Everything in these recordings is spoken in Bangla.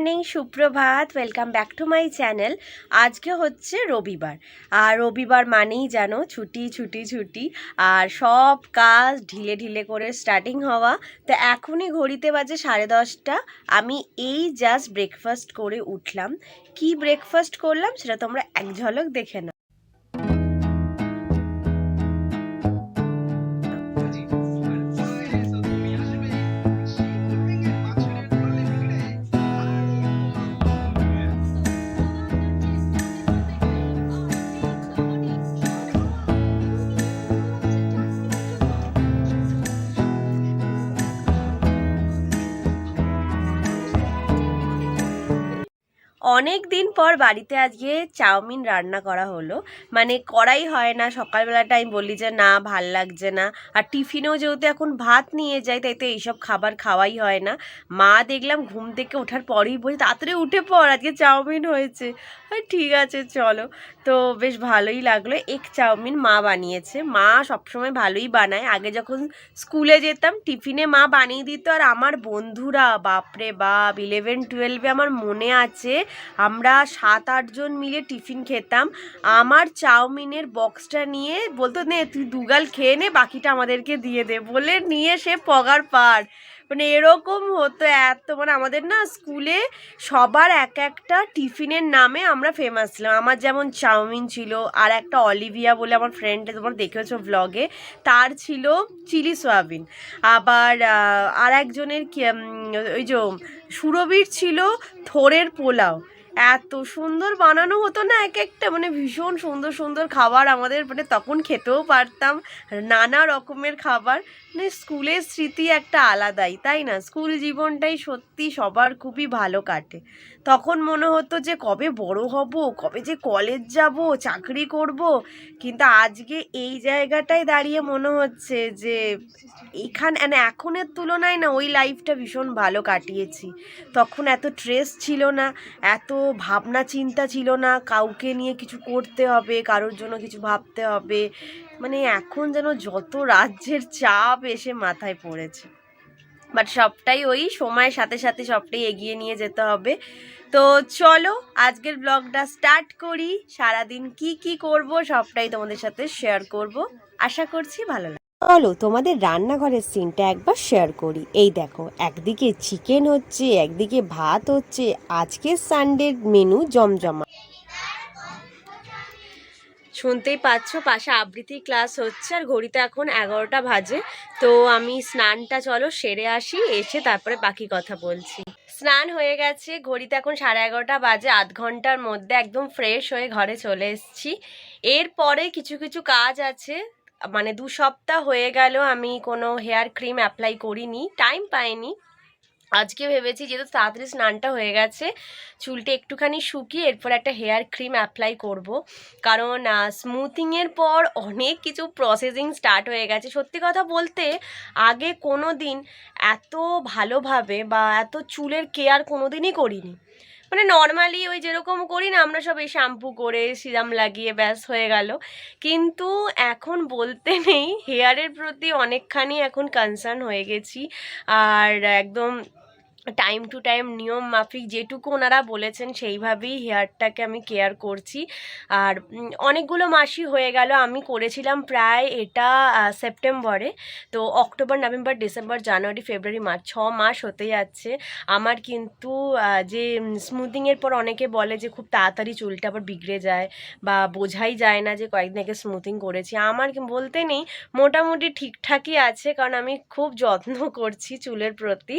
মর্নিং সুপ্রভাত welcome back to my channel আজকে হচ্ছে রবিবার। আর রবিবার মানেই জানো, ছুটি ছুটি ছুটি। আর সব কাজ ঢিলে ঢিলে করে স্টার্টিং হওয়া। তো এখনই ঘড়িতে বাজে সাড়ে দশটা। আমি এই জাস্ট ব্রেকফাস্ট করে উঠলাম। কি ব্রেকফাস্ট করলাম সেটা তোমরা এক ঝলক দেখে নাও। অনেক দিন পর বাড়িতে আজকে চাউমিন রান্না করা হলো। মানে করাই হয় না, সকালবেলাটা আমি বলি যে না, ভালো লাগছে না। আর টিফিনেও যেহেতু এখন ভাত নিয়ে যাই তাই তো এইসব খাবার খাওয়াই হয় না। মা দেখলাম ঘুম থেকে ওঠার পরেই বলি তাড়াতাড়ি উঠে পর আজকে চাউমিন হয়েছে। আর ঠিক আছে, চলো। তো বেশ ভালোই লাগল। এক চাউমিন মা বানিয়েছে। মা সবসময় ভালোই বানায়। আগে যখন স্কুলে যেতাম, টিফিনে মা বানিয়ে দিত। আর আমার বন্ধুরা, বাপরে বাপ ইলেভেন টুয়েলভে আমার মনে আছে আমরা সাত আটজন মিলে টিফিন খেতাম। আমার চাউমিনের বক্সটা নিয়ে বলতো, নে, তুই দুগাল খেয়ে নে, বাকিটা আমাদেরকে দিয়ে দে। বলে নিয়ে সে পগার পার মানে এরকম হতো এত মানে আমাদের না স্কুলে সবার এক একটা টিফিনের নামে আমরা ফেমাস ছিলাম। আমার যেমন চাউমিন ছিল, আর একটা অলিভিয়া বলে আমার ফ্রেন্ড তোমার দেখেছ ব্লগে তার ছিল চিলি সয়াবিন। আবার আর একজনের ওই যে সুরভির ছিল থোরের পোলাও। এত সুন্দর বানানো হতো না এক একটা মানে ভীষণ সুন্দর সুন্দর খাবার আমাদের মানে তখন খেতেও পারতাম। নানা রকমের খাবার মানে স্কুলের স্মৃতি একটা আলাদাই, তাই না? স্কুল জীবনটাই সত্যি সবার খুবই ভালো কাটে। তখন মনে হতো যে কবে বড় হব, কবে যে কলেজ যাব, চাকরি করব। কিন্তু আজকে এই জায়গাটায় দাঁড়িয়ে মনে হচ্ছে যে এখান মানে এখনের তুলনায় না ওই লাইফটা ভীষণ ভালো কাটিয়েছি। তখন এত স্ট্রেস ছিল না, এত ভাবনা চিন্তা ছিল না, কাউকে নিয়ে কিছু করতে হবে, কারোর জন্য কিছু ভাবতে হবে। মানে এখন যেন যত রাজ্যের চাপ এসে মাথায় পড়েছে। বাট সবটাই ওই সময়ের সাথে সাথে সবটাই এগিয়ে নিয়ে যেতে হবে। তো চলো, আজকের ব্লগটা স্টার্ট করি। সারাদিন কি কি করব সবটাই তোমাদের সাথে শেয়ার করব। আশা করছি ভালো লাগবে চলো, তোমাদের রান্নাঘরের সিনটা একবার শেয়ার করি। এই দেখো, একদিকে চিকেন হচ্ছে, একদিকে ভাত হচ্ছে। আজকে সানডের মেনু জমজমা শুনতেই পাচ্ছ, পাশে আবৃত্তি ক্লাস হচ্ছে আর ঘড়িতে এখন এগারোটা বাজে। তো আমি স্নানটা চলো সেরে আসি, এসে তারপরে বাকি কথা বলছি। স্নান হয়ে গেছে, ঘড়িতে এখন সাড়ে এগারোটা বাজে, আধ ঘণ্টার মধ্যে একদম ফ্রেশ হয়ে ঘরে চলে এসেছি। এরপরে কিছু কিছু কাজ আছে মানে দু সপ্তাহ হয়ে গেল আমি কোনো হেয়ার ক্রিম অ্যাপ্লাই করিনি টাইম পাইনি। আজকে ভেবেছি যেহেতু তাড়াতাড়ি স্নানটা হয়ে গেছে, চুলটা একটুখানি শুকিয়ে এরপর একটা হেয়ার ক্রিম অ্যাপ্লাই করব। কারণ স্মুথিংয়ের পর অনেক কিছু প্রসেসিং স্টার্ট হয়ে গেছে। সত্যি কথা বলতে, আগে কোনো দিন এত ভালোভাবে বা এত চুলের কেয়ার কোনো দিনই করিনি। মানে নর্মালি ওই যেরকম করি না, আমরা সব এই শ্যাম্পু করে সিরাম লাগিয়ে ব্যাস হয়ে গেল। কিন্তু এখন বলতে নেই হেয়ারের প্রতি অনেকখানি এখন কনসার্ন হয়ে গেছি। আর একদম টাইম টু টাইম নিয়ম মাফিক যেটুকু ওনারা বলেছেন, সেইভাবেই হেয়ারটাকে আমি কেয়ার করছি। আর অনেকগুলো মাসই হয়ে গেল, আমি করেছিলাম প্রায় এটা সেপ্টেম্বরে তো October November December January February March ছ মাস হতে যাচ্ছে। আমার কিন্তু যে স্মুথিংয়ের পর অনেকে বলে যে, খুব তাড়াতাড়ি চুলটা আবার বিগড়ে যায় বা বোঝাই যায় না যে, কয়েকদিন আগে স্মুথিং করেছি। আমার বলতে নেই, মোটামুটি ঠিকঠাকই আছে, কারণ আমি খুব যত্ন করছি চুলের প্রতি।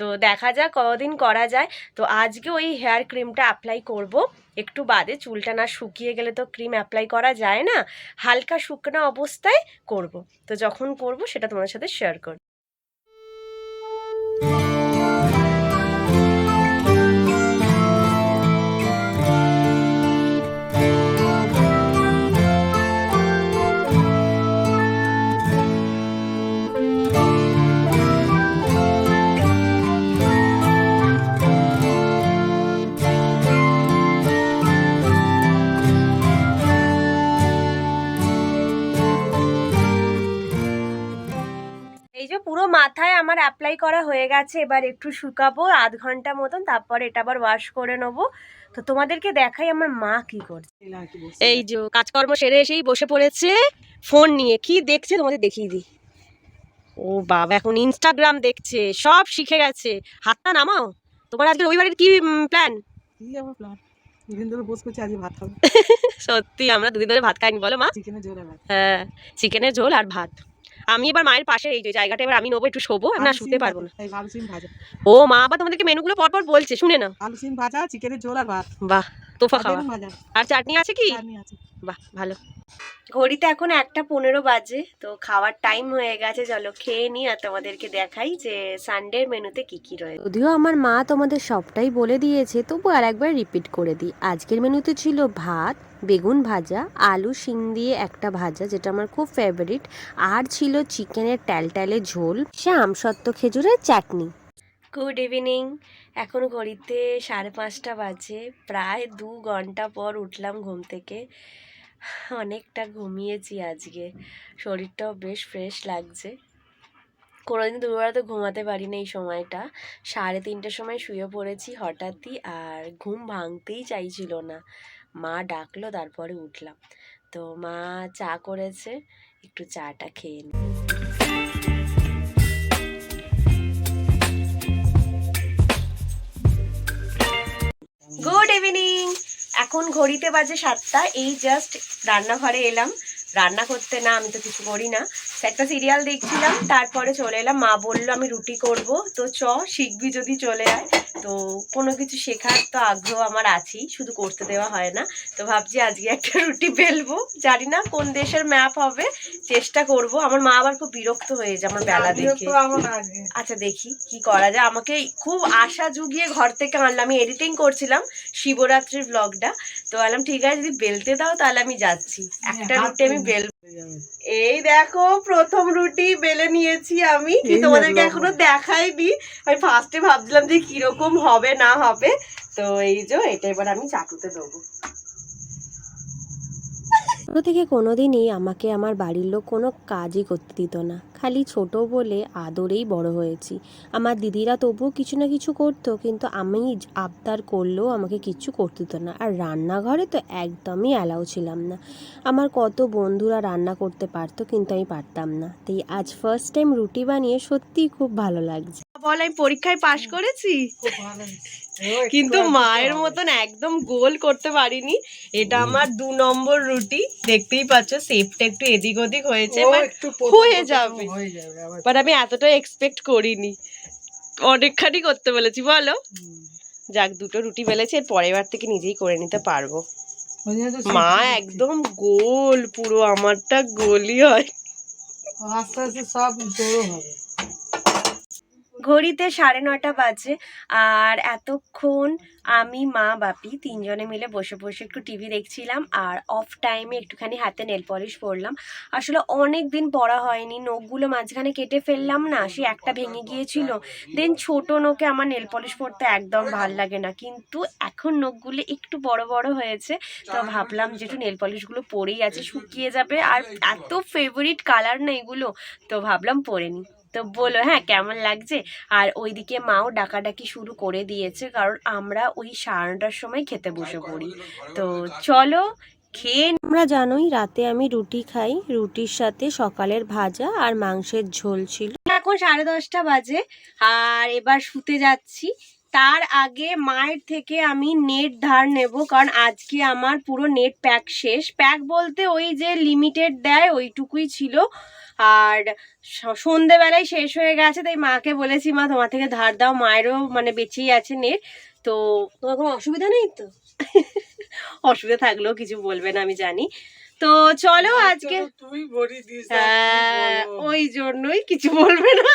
তো দেখা যাক কতদিন করা যায়। তো আজকে ওই হেয়ার ক্রিমটা অ্যাপ্লাই করব। একটু বাদে চুলটা না শুকিয়ে গেলে তো ক্রিম অ্যাপ্লাই করা যায় না। হালকা শুকনো অবস্থায় করব। তো যখন করব সেটা তোমার সাথে শেয়ার করব। অ্যাপ্লাই করা হয়ে গেছে এবার একটু শুকাবো আধ ঘণ্টা মতন তারপর এটা আবার ওয়াশ করে নেব। তো তোমাদেরকে দেখাই আমার মা কি করছে। এই যে কাজকর্ম সেরে এসেই বসে পড়েছে। ফোন নিয়ে কি দেখছে তোমাদের দেখিয়ে দিই। ও বাবা এখন ইনস্টাগ্রাম দেখছে সব শিখে গেছে। হাতটা নামাও। তোমার আজকে রবিবারের কি প্ল্যান কি আমার প্ল্যান দুদিন ধরে বস করছি আজকে ভাত খাব। সত্যি আমরা দুদিন ধরে ভাত খাইনি বলো মা। চিকেনের জোরে ভাত। হ্যাঁ চিকেনের ঝোল আর ভাত। আমি এবার মায়ের পাশে এই যে জায়গাটা এবার আমি নেব একটু শোবো না শুতে পারব না। ও মা আবার তোমাদেরকে মেনুগুলো পরপর বলছে শুনে না আলু সিম ভাজা চিকেনের ঝোল আর ভাত। বাহ তোফা খাওয়া। আর চাটনি আছে কি? চাটনি আছে। বাহ ভালো। ঘড়িতে এখন একটা পনেরো বাজে তো খাওয়ার টাইম হয়ে গেছে। চলো খেয়ে নিই আর তোমাদেরকে দেখাই যে সানডের মেনুতে কি কি রয়েছে। যদিও আমার মা তোমাদের সবটাই বলে দিয়েছে তবু আর একবার রিপিট করে দিই। আজকের মেনুতে ছিল ভাত বেগুন ভাজা আলু শিং দিয়ে একটা ভাজা যেটা আমার খুব ফেভারিট আর ছিল চিকেনের ট্যালট্যালে ঝোল সে আমসত্ত্ব খেজুরের চাটনি। গুড ইভিনিং এখন ঘড়িতে সাড়ে পাঁচটা বাজে প্রায় দু ঘণ্টা পর উঠলাম ঘুম থেকে। অনেকটা ঘুমিয়েছি আজকে। শরীরটাও বেশ ফ্রেশ লাগছে। কোনোদিন দুপুরবেলা তো ঘুমাতে পারি না এই সময়টা। সাড়ে তিনটের সময় শুয়ে পড়েছি হঠাৎই আর ঘুম ভাঙতেই চাইছিল না। মা ডাকলো, তারপরে উঠলাম। তো মা চা করেছে, একটু চাটা খেয়ে নিই গুড ইভিনিং এখন ঘড়িতে বাজে সাতটা এই জাস্ট রান্নাঘরে এলাম। রান্না করতে না আমি তো কিছু করি না। একটা সিরিয়াল দেখছিলাম তারপরে চলে এলাম। মা বলল আমি রুটি করব। তো চ শিখবি যদি চলে আয়। তো কোনো কিছু শেখার তো আগ্রহ আমার আছেই শুধু করতে দেওয়া হয় না। তো ভাবছি আজকে একটা রুটি বেলবো জানি না কোন দেশের ম্যাপ হবে চেষ্টা করব। আমার মা আবার খুব বিরক্ত হয়ে যায় আমার বেলা দেখে। আচ্ছা দেখি কি করা যায়। আমাকে খুব আশা জুগিয়ে ঘর থেকে আনলাম। আমি এডিটিং করছিলাম শিবরাত্রির ব্লগটা তো বললাম ঠিক আছে যদি বেলতে দাও তাহলে আমি যাচ্ছি। একটা রুটি আমি বেল এই দেখো প্রথম রুটি বেলে নিয়েছি আমি কি তোমাদেরকে। এখনও দেখাইনি। আমি ফার্স্টে ভাবছিলাম যে কীরকম হবে না হবে। তো এই যে এটা এবার আমি চাটুতে দেবো। ছোটো থেকে কোনোদিনই আমাকে আমার বাড়ির লোক কোনো কাজই করতে দিত না। খালি ছোট বলে আদরেই বড় হয়েছি। আমার দিদিরা তবুও কিছু না কিছু করতো কিন্তু আমি আবদার করলেও আমাকে কিচ্ছু করতে দিত না। আর রান্নাঘরে তো একদমই অ্যালাউ ছিলাম না। আমার কত বন্ধুরা রান্না করতে পারতো কিন্তু আমি পারতাম না। তাই আজ ফার্স্ট টাইম রুটি বানিয়ে সত্যিই খুব ভালো লাগছে। বল আমি পরীক্ষায় পাশ করেছি? কিন্তু মায়ের মতন একদম গোল করতে পারিনি। এটা আমার দু নম্বর রুটি। দেখতেই পাচ্ছ সেপটা একটু এদিক ওদিক হয়েছে হয়ে যাবে। বাট আমি এতটা এক্সপেক্ট করিনি। অনেকখানি করতে বলেছি বলো। যাক দুটো রুটি বেলেছি এর পরের বার থেকে নিজেই করে নিতে পারব। মা। একদম গোল পুরো আমারটা গোলই হয়। আস্তে আস্তে সব জোরও হবে। ঘড়িতে সাড়ে নটা বাজে আর এতক্ষণ আমি, মা, বাপি তিনজনে মিলে বসে বসে একটু টিভি দেখছিলাম আর অফ টাইমে একটুখানি হাতে নেল পলিশ পরলাম। আসলে অনেক দিন পড়া হয়নি, নখগুলো মাঝখানে কেটে ফেললাম না, সে একটা ভেঙে গিয়েছিল। দেন ছোট নখে আমার নেল পলিশ পরতে একদম ভালো লাগে না। কিন্তু এখন নখগুলো একটু বড় বড় হয়েছে, তো ভাবলাম যে একটু নেল পলিশগুলো পরেই আছে, শুকিয়ে যাবে। আর এত ফেভারিট কালার না এগুলো, তো ভাবলাম পরে নিই। তো বলো হ্যাঁ কেমন লাগছে? আর ওইদিকে মাও ডাকাডাকি শুরু করে দিয়েছে কারণ আমরা ওই সাড়ে নটার সময় খেতে বসে পড়ি। তো চলো খেয়ে আমরা জানোই রাতে আমি রুটি খাই রুটির সাথে সকালের ভাজা আর মাংসের ঝোল ছিল। এখন সাড়ে দশটা বাজে আর এবার শুতে যাচ্ছি। তার আগে মায়ের থেকে আমি নেট ধার নেব কারণ আজকে আমার পুরো নেট প্যাক শেষ। প্যাক বলতে ওই যে লিমিটেড দেয় ওইটুকুই ছিল। আর সন্ধেবেলায় শেষ হয়ে গেছে তাই মাকে বলেছি মা তোমার থেকে ধার দাও মায়েরও মানে বেঁচেই আছে নেট। তো তোমার কোনো অসুবিধা নেই তো? অসুবিধা থাকলেও কিছু বলবে না আমি জানি। তো চলো আজকে হ্যাঁ, ওই জন্যই কিছু বলবে না।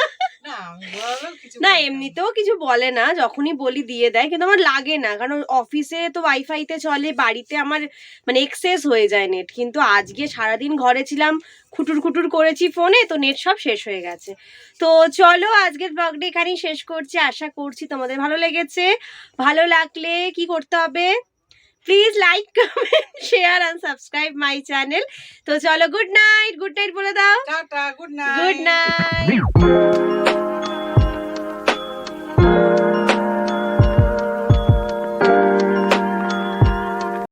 না এমনিতেও কিছু বলে না যখনই বলি দিয়ে দেয় কিন্তু আমার লাগে না। কারণ অফিসে তো ওয়াইফাইতে চলে বাড়িতে আমার মানে এক্সেস হয়ে যায় নেট কিন্তু আজকে সারাদিন ঘরে ছিলাম খুটুর খুটুর করেছি ফোনে তো নেট সব শেষ হয়ে গেছে। তো চলো আজকের ব্লগটা এখানেই শেষ করছি। আশা করছি তোমাদের ভালো লেগেছে। ভালো লাগলে কি করতে হবে? Please like comment share and subscribe my channel তো চলো গুড নাইট গুড নাইট বলে দাও। Tata good night good night